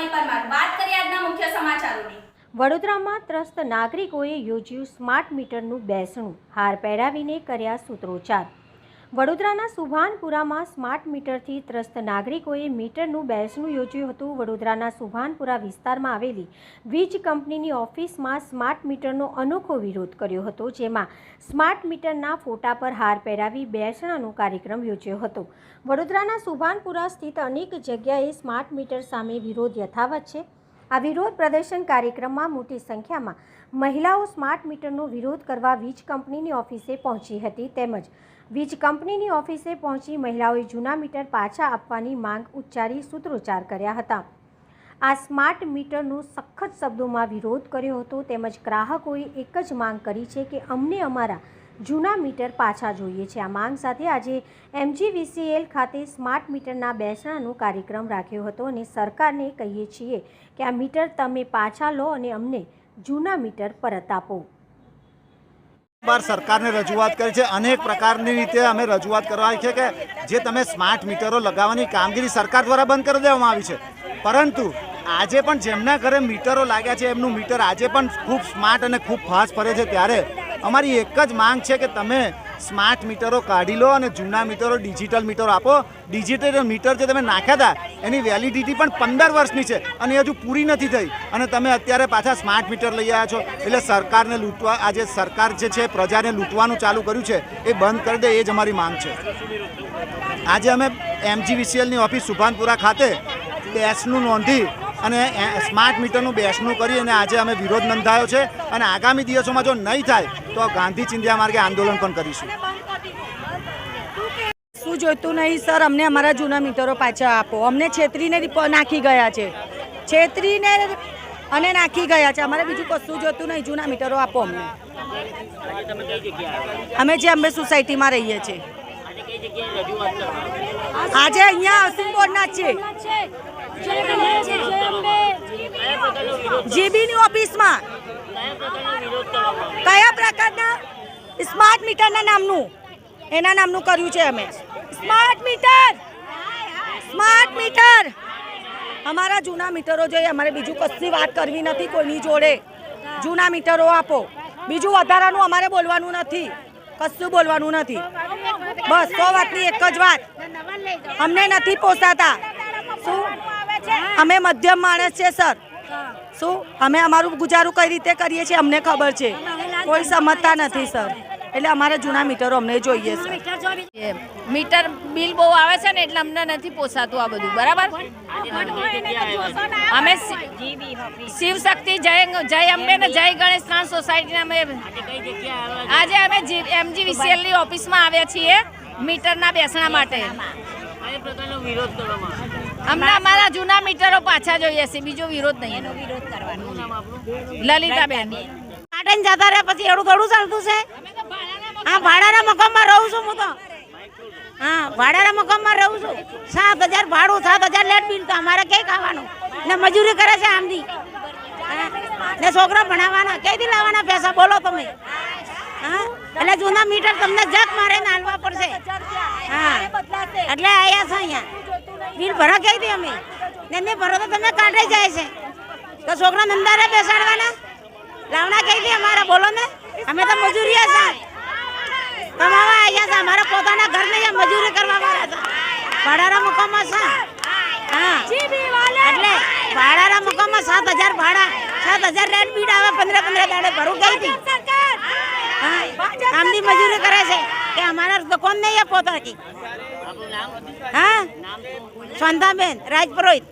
શિલ્પાલી પરમાર વાત કરીએ આજના મુખ્ય સમાચારોની. વડોદરામાં ત્રસ્ત નાગરિકોએ યોજ્યું સ્માર્ટ મીટરનું બેસણું. હાર પહેરાવીને કર્યા સૂત્રોચ્ચાર. વડોદરાના સુભાનપુરામાં સ્માર્ટ મીટરથી ત્રસ્ત નાગરિકોએ મીટરનું બેસણું યોજ્યું હતું. વડોદરાના સુભાનપુરા વિસ્તારમાં આવેલી વીજ કંપનીની ઓફિસમાં સ્માર્ટ મીટરનો અનોખો વિરોધ કર્યો હતો, જેમાં સ્માર્ટ મીટરના ફોટા પર હાર પહેરાવી બેસણાનો કાર્યક્રમ યોજ્યો હતો. વડોદરાના સુભાનપુરા સ્થિત અનેક જગ્યાએ સ્માર્ટ મીટર સામે વિરોધ યથાવત છે. આ વિરોધ પ્રદર્શન કાર્યક્રમમાં મોટી સંખ્યામાં મહિલાઓ સ્માર્ટ મીટરનો વિરોધ કરવા વીજ કંપનીની ઓફિસે પહોંચી હતી તેમજ વીજ કંપનીની ઓફિસે પહોંચી મહિલાઓએ જૂના મીટર પાછા આપવાની માંગ ઉચ્ચારી સૂત્રોચ્ચાર કર્યા હતા. આ સ્માર્ટ મીટરનો સખત શબ્દોમાં વિરોધ કર્યો હતો તેમજ ગ્રાહકોએ એક જ માંગ કરી છે કે અમને અમારા જૂના મીટર પાછા જોઈએ છે. આ માંગ સાથે આજે એમજીવીસીએલ ખાતે સ્માર્ટ મીટરના બેસણાનો કાર્યક્રમ રાખ્યો હતો અને સરકારને કહીએ છીએ કે આ મીટર તમે પાછા લો અને અમને જૂના મીટર પરત આપો. બાર સરકારને રજૂઆત કરી છે. અનેક પ્રકારની રીતે અમે રજૂઆત કરવા છે કે જે તમે સ્માર્ટ મીટરો લગાવવાની કામગીરી સરકાર દ્વારા બંધ કરી દેવામાં આવી છે. પરંતુ આજે પણ જેમના ઘરે મીટરો લાગ્યા છે, એમનું મીટર આજે પણ ખૂબ સ્માર્ટ અને ખૂબ ફાસ્ટ ફરે છે. ત્યારે અમારી એક જ માંગ છે કે તમે સ્માર્ટ મીટરો કાઢી લો અને જૂના મીટરો, ડિજિટલ મીટરો આપો. ડિજિટલ મીટર જે તમે નાખ્યા હતા, એની વેલિડિટી પણ પંદર વર્ષની છે અને હજુ પૂરી નથી થઈ. અને તમે અત્યારે પાછા સ્માર્ટ મીટર લઈ આવ્યા છો. એટલે સરકારને લૂંટવા, આજે સરકાર જે છે, પ્રજાને લૂંટવાનું ચાલુ કર્યું છે, એ બંધ કરી દે, એ જ અમારી માંગ છે. આજે અમે એમજીવીસીએલની ઓફિસ સુભાનપુરા ખાતે બેસનું નોંધી અને સ્માર્ટ મીટરનું બેસનું કરી અને આજે અમે વિરોધ નોંધાયો છે. અને આગામી દિવસોમાં જો નહીં થાય તો ગાંધી ચિંધ્યા માર્ગે આંદોલન પણ કરીશું. શું જોઈતું નહીં સર? અમને અમારા જૂના મીટરો પાછા આપો. અમને છેતરીને નાખી ગયા છે. છેતરીને અને નાખી ગયા છે. અમારે બીજું કશું જોતું નહીં. જૂના મીટરો આપો અમને. અમે જે અંબે સોસાયટીમાં રહીએ છીએ. આજે અહીંયા જ છે. જીબીની ઓફિસમાં. કયા પ્રકારના સ્માર્ટ મીટરના નામનું? એના નામનું કર્યું છે અમે. Smart meter! Smart meter! અમારા જૂના મીટરો જોઈએ. અમારે બીજું કશી વાત કરવી નથી કોઈની જોડે. જૂના મીટરો આપો. બીજું વધારાનું અમારે બોલવાનું નથી. કશું બોલવાનું નથી. બસ, સો વાતની એક જ વાત. અમને નથી પોસાતા. શું? અમે મધ્યમ માણસ છે, સર. શું? અમે અમારું ગુજારું કઈ રીતે કરીએ છીએ અમને ખબર છે. કોઈ સમજતા નથી સર. એટલે અમારે જૂના મીટરો અમને જોઈએ છે મીટર બિલ બહુ આવે છે ને એટલે અમને નથી પોસાતું આ બધું. બરાબર? અમે શિવ શક્તિ જય જય અંબે ને જય ગણેશ ત્રણ સોસાયટીના અમે આજે અમે એમજી ની ઓફિસમાં આવ્યા છીએ મીટરના બેસણા માટે. અમને અમારા જૂના મીટરો પાછા જોઈએ છે. બીજો વિરોધ નહીં એનો. વિરોધ કરવાનો. લલિતાબેન. પાટણ જતા રહ્યા પછી એડું થોડું ચાલતું છે. હા ભાડાના મકાનમાં રહું છું હું તો. હા ભાડાના મકાનમાં રહું છું. સાત હજાર ભાડું સાત હજાર લેટ બિલ તો અમારે ક્યાંય ખાવાનું? ને મજૂરી કરે છે આમથી. હા, ને છોકરા ભણાવવાના. કઈથી લાવવાના પૈસા? બોલો તમે. હા એટલે જૂના મીટર તમને જગ મારે ને હાલવા પડશે. હા એટલે આવ્યા છે અહીંયા. બિલ ભરો દઈએ અમે. ને નહીં ભરો તો તમે કાઢે જાય છે. તો છોકરા નંદારે બેસાડવાના? લાવણા કઈથી અમારા બોલો ને અમે તો મજૂરી છે. કમાવા આવ્યા છે. અમારા પોતાના ઘર ને મજૂરી કરવા વાળા હતા ભાડાના મકાનમાં છે. હા. એટલે ભાડાના મકાનમાં સાત હજાર ભાડા, સાત હજાર રેટ બીડ આવે, પંદર પંદર દાડે ભરું ગઈ હા. કામની મજૂરી કરે છે. કે અમારા દુકાન નહીં પોતાની. હા? શાંતાબેન રાજપુરોહિત.